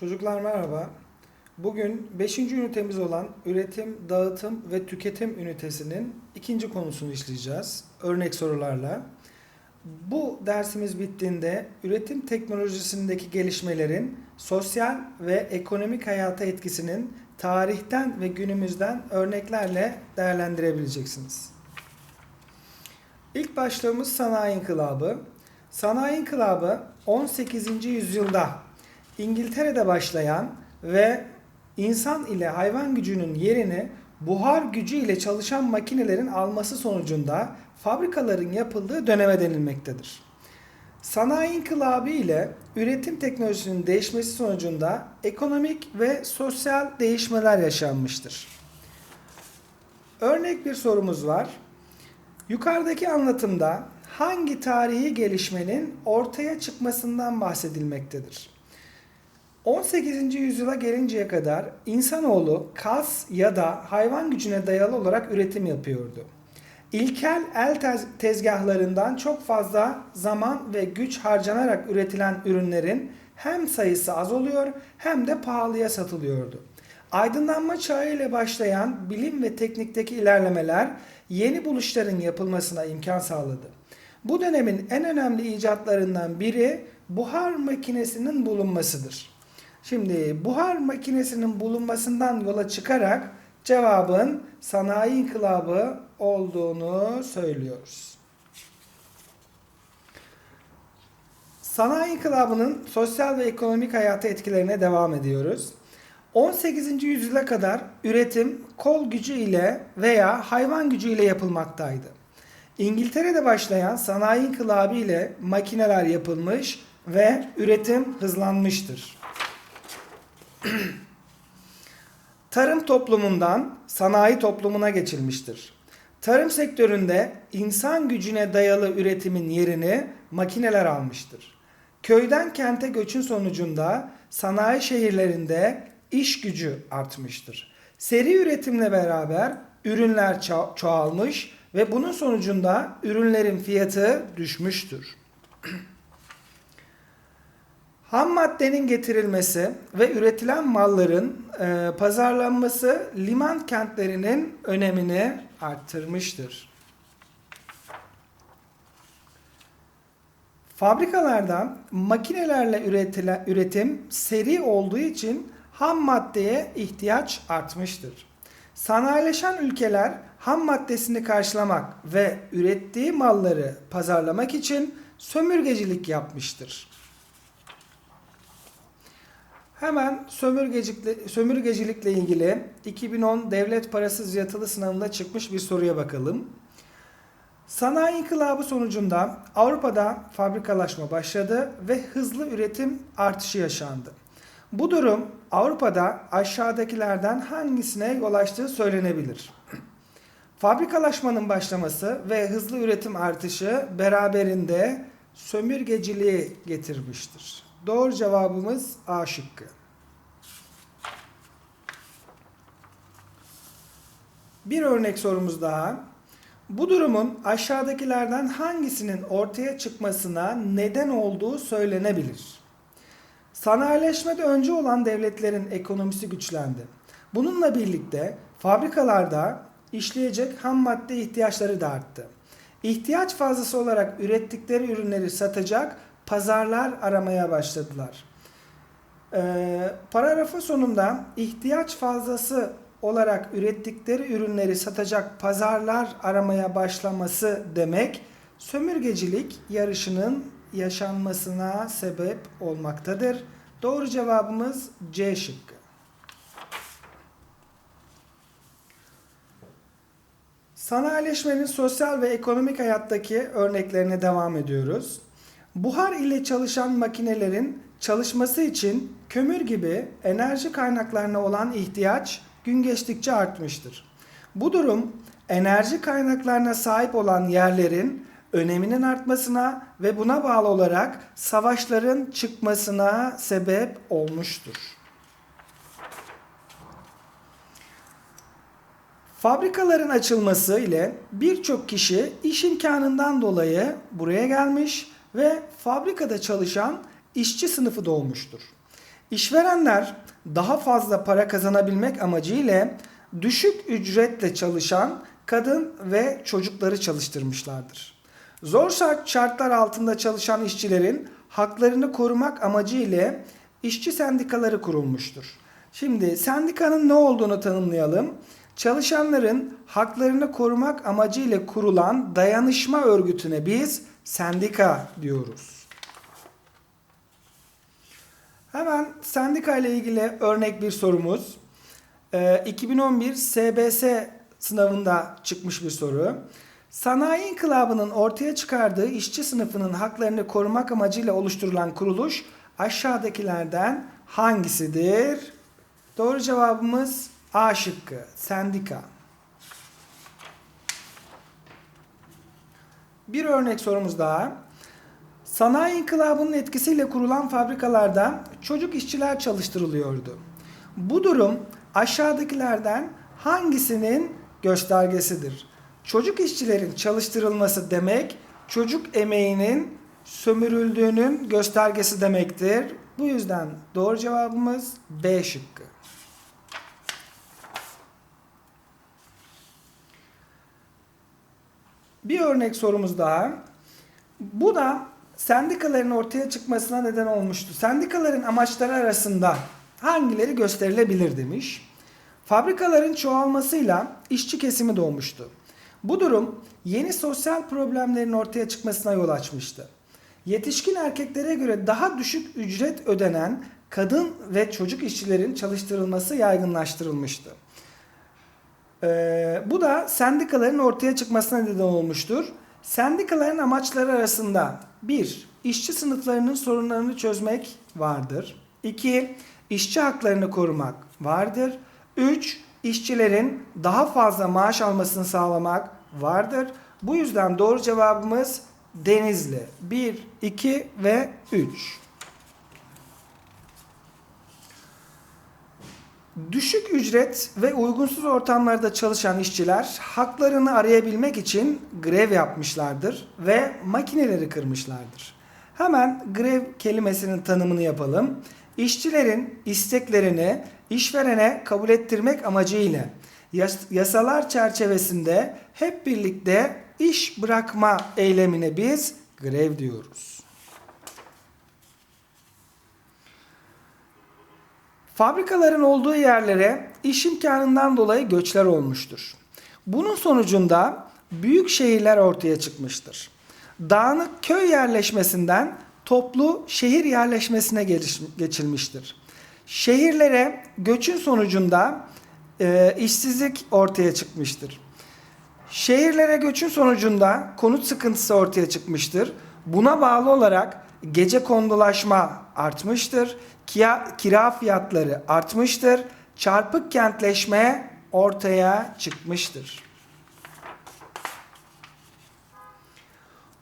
Çocuklar merhaba. Bugün 5. ünitemiz olan üretim, dağıtım ve tüketim ünitesinin ikinci konusunu işleyeceğiz. Örnek sorularla. Bu dersimiz bittiğinde üretim teknolojisindeki gelişmelerin sosyal ve ekonomik hayata etkisinin tarihten ve günümüzden örneklerle değerlendirebileceksiniz. İlk başlığımız sanayi inkılabı. Sanayi inkılabı 18. yüzyılda İngiltere'de başlayan ve insan ile hayvan gücünün yerini buhar gücü ile çalışan makinelerin alması sonucunda fabrikaların yapıldığı döneme denilmektedir. Sanayi inkılabı ile üretim teknolojisinin değişmesi sonucunda ekonomik ve sosyal değişmeler yaşanmıştır. Örnek bir sorumuz var. Yukarıdaki anlatımda hangi tarihi gelişmenin ortaya çıkmasından bahsedilmektedir? 18. yüzyıla gelinceye kadar insanoğlu kas ya da hayvan gücüne dayalı olarak üretim yapıyordu. İlkel el tez- tezgahlarından çok fazla zaman ve güç harcanarak üretilen ürünlerin hem sayısı az oluyor hem de pahalıya satılıyordu. Aydınlanma çağı ile başlayan bilim ve teknikteki ilerlemeler yeni buluşların yapılmasına imkan sağladı. Bu dönemin en önemli icatlarından biri buhar makinesinin bulunmasıdır. Şimdi buhar makinesinin bulunmasından yola çıkarak cevabın sanayi inkılabı olduğunu söylüyoruz. Sanayi inkılabının sosyal ve ekonomik hayata etkilerine devam ediyoruz. 18. yüzyıla kadar üretim kol gücü ile veya hayvan gücü ile yapılmaktaydı. İngiltere'de başlayan sanayi inkılabı ile makineler yapılmış ve üretim hızlanmıştır. Tarım toplumundan sanayi toplumuna geçilmiştir. Tarım sektöründe insan gücüne dayalı üretimin yerini makineler almıştır. Köyden kente göçün sonucunda sanayi şehirlerinde iş gücü artmıştır. Seri üretimle beraber ürünler ço- çoğalmış ve bunun sonucunda ürünlerin fiyatı düşmüştür. Ham maddenin getirilmesi ve üretilen malların e, pazarlanması liman kentlerinin önemini arttırmıştır. Fabrikalarda makinelerle üretilen üretim seri olduğu için ham maddeye ihtiyaç artmıştır. Sanayileşen ülkeler ham maddesini karşılamak ve ürettiği malları pazarlamak için sömürgecilik yapmıştır. Hemen sömürgecilikle, sömürgecilikle ilgili 2010 devlet parasız yatılı sınavında çıkmış bir soruya bakalım. Sanayi inkılabı sonucunda Avrupa'da fabrikalaşma başladı ve hızlı üretim artışı yaşandı. Bu durum Avrupa'da aşağıdakilerden hangisine yol açtığı söylenebilir. Fabrikalaşmanın başlaması ve hızlı üretim artışı beraberinde sömürgeciliği getirmiştir. Doğru cevabımız A şıkkı. Bir örnek sorumuz daha. Bu durumun aşağıdakilerden hangisinin ortaya çıkmasına neden olduğu söylenebilir. Sanayileşmede önce olan devletlerin ekonomisi güçlendi. Bununla birlikte fabrikalarda işleyecek ham madde ihtiyaçları da arttı. İhtiyaç fazlası olarak ürettikleri ürünleri satacak pazarlar aramaya başladılar. Ee, paragrafın sonunda ihtiyaç fazlası olarak ürettikleri ürünleri satacak pazarlar aramaya başlaması demek sömürgecilik yarışının yaşanmasına sebep olmaktadır. Doğru cevabımız C şıkkı. Sanayileşmenin sosyal ve ekonomik hayattaki örneklerine devam ediyoruz. Buhar ile çalışan makinelerin çalışması için kömür gibi enerji kaynaklarına olan ihtiyaç gün geçtikçe artmıştır. Bu durum enerji kaynaklarına sahip olan yerlerin öneminin artmasına ve buna bağlı olarak savaşların çıkmasına sebep olmuştur. Fabrikaların açılması ile birçok kişi iş imkanından dolayı buraya gelmiş ve fabrikada çalışan işçi sınıfı doğmuştur. İşverenler daha fazla para kazanabilmek amacıyla düşük ücretle çalışan kadın ve çocukları çalıştırmışlardır. Zor şart- şartlar altında çalışan işçilerin haklarını korumak amacıyla işçi sendikaları kurulmuştur. Şimdi sendikanın ne olduğunu tanımlayalım. Çalışanların haklarını korumak amacıyla kurulan dayanışma örgütüne biz sendika diyoruz. Hemen sendika ile ilgili örnek bir sorumuz. Ee, 2011 SBS sınavında çıkmış bir soru. Sanayi inkılabının ortaya çıkardığı işçi sınıfının haklarını korumak amacıyla oluşturulan kuruluş aşağıdakilerden hangisidir? Doğru cevabımız A şıkkı, sendika. Bir örnek sorumuz daha. Sanayi inkılabının etkisiyle kurulan fabrikalarda çocuk işçiler çalıştırılıyordu. Bu durum aşağıdakilerden hangisinin göstergesidir? Çocuk işçilerin çalıştırılması demek çocuk emeğinin sömürüldüğünün göstergesi demektir. Bu yüzden doğru cevabımız B şıkkı. Bir örnek sorumuz daha. Bu da sendikaların ortaya çıkmasına neden olmuştu. Sendikaların amaçları arasında hangileri gösterilebilir demiş. Fabrikaların çoğalmasıyla işçi kesimi doğmuştu. Bu durum yeni sosyal problemlerin ortaya çıkmasına yol açmıştı. Yetişkin erkeklere göre daha düşük ücret ödenen kadın ve çocuk işçilerin çalıştırılması yaygınlaştırılmıştı. Ee, bu da sendikaların ortaya çıkmasına neden olmuştur. Sendikaların amaçları arasında 1. işçi sınıflarının sorunlarını çözmek vardır. 2. işçi haklarını korumak vardır. 3. işçilerin daha fazla maaş almasını sağlamak vardır. Bu yüzden doğru cevabımız Denizli. 1, 2 ve 3. Düşük ücret ve uygunsuz ortamlarda çalışan işçiler haklarını arayabilmek için grev yapmışlardır ve makineleri kırmışlardır. Hemen grev kelimesinin tanımını yapalım. İşçilerin isteklerini işverene kabul ettirmek amacıyla yas- yasalar çerçevesinde hep birlikte iş bırakma eylemine biz grev diyoruz. Fabrikaların olduğu yerlere iş imkanından dolayı göçler olmuştur. Bunun sonucunda büyük şehirler ortaya çıkmıştır. Dağınık köy yerleşmesinden toplu şehir yerleşmesine geçilmiştir. Şehirlere göçün sonucunda e, işsizlik ortaya çıkmıştır. Şehirlere göçün sonucunda konut sıkıntısı ortaya çıkmıştır. Buna bağlı olarak gece kondulaşma artmıştır. Kira, kira fiyatları artmıştır. Çarpık kentleşme ortaya çıkmıştır.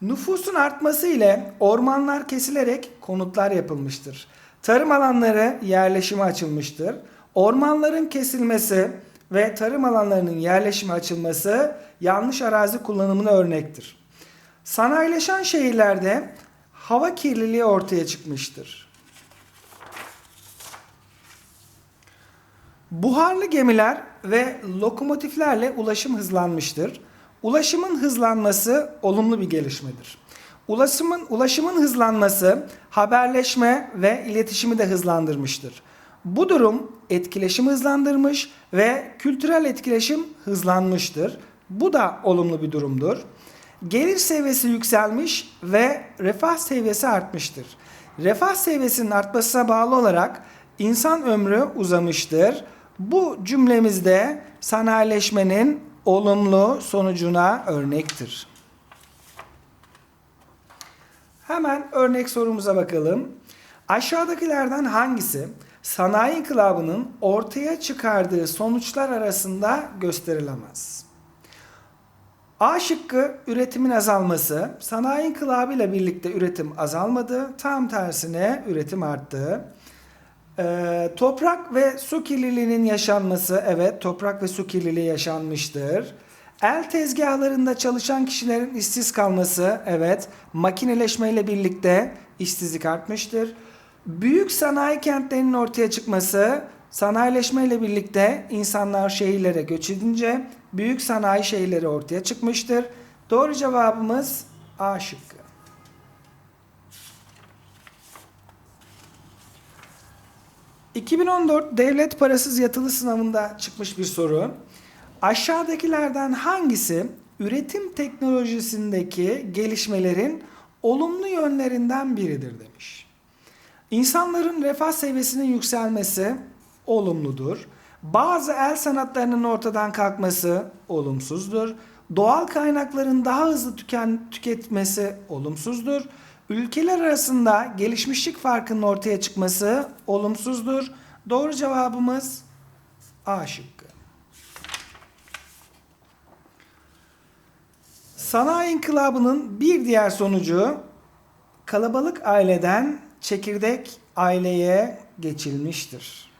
Nüfusun artması ile ormanlar kesilerek konutlar yapılmıştır. Tarım alanları yerleşime açılmıştır. Ormanların kesilmesi ve tarım alanlarının yerleşime açılması yanlış arazi kullanımına örnektir. Sanayileşen şehirlerde hava kirliliği ortaya çıkmıştır. Buharlı gemiler ve lokomotiflerle ulaşım hızlanmıştır. Ulaşımın hızlanması olumlu bir gelişmedir. Ulaşımın ulaşımın hızlanması haberleşme ve iletişimi de hızlandırmıştır. Bu durum etkileşimi hızlandırmış ve kültürel etkileşim hızlanmıştır. Bu da olumlu bir durumdur. Gelir seviyesi yükselmiş ve refah seviyesi artmıştır. Refah seviyesinin artmasına bağlı olarak insan ömrü uzamıştır. Bu cümlemizde sanayileşmenin olumlu sonucuna örnektir. Hemen örnek sorumuza bakalım. Aşağıdakilerden hangisi sanayi inkılabının ortaya çıkardığı sonuçlar arasında gösterilemez? A şıkkı üretimin azalması. Sanayi inkılabı ile birlikte üretim azalmadı. Tam tersine üretim arttı. Ee, toprak ve su kirliliğinin yaşanması. Evet toprak ve su kirliliği yaşanmıştır. El tezgahlarında çalışan kişilerin işsiz kalması. Evet makineleşme ile birlikte işsizlik artmıştır. Büyük sanayi kentlerinin ortaya çıkması, sanayileşme ile birlikte insanlar şehirlere göç edince büyük sanayi şehirleri ortaya çıkmıştır. Doğru cevabımız A şıkkı. ...2014 devlet parasız yatılı sınavında çıkmış bir soru. Aşağıdakilerden hangisi üretim teknolojisindeki gelişmelerin olumlu yönlerinden biridir demiş. İnsanların refah seviyesinin yükselmesi olumludur. Bazı el sanatlarının ortadan kalkması olumsuzdur. Doğal kaynakların daha hızlı tüken, tüketmesi olumsuzdur. Ülkeler arasında gelişmişlik farkının ortaya çıkması olumsuzdur. Doğru cevabımız A şıkkı. Sanayi inkılabının bir diğer sonucu kalabalık aileden çekirdek aileye geçilmiştir.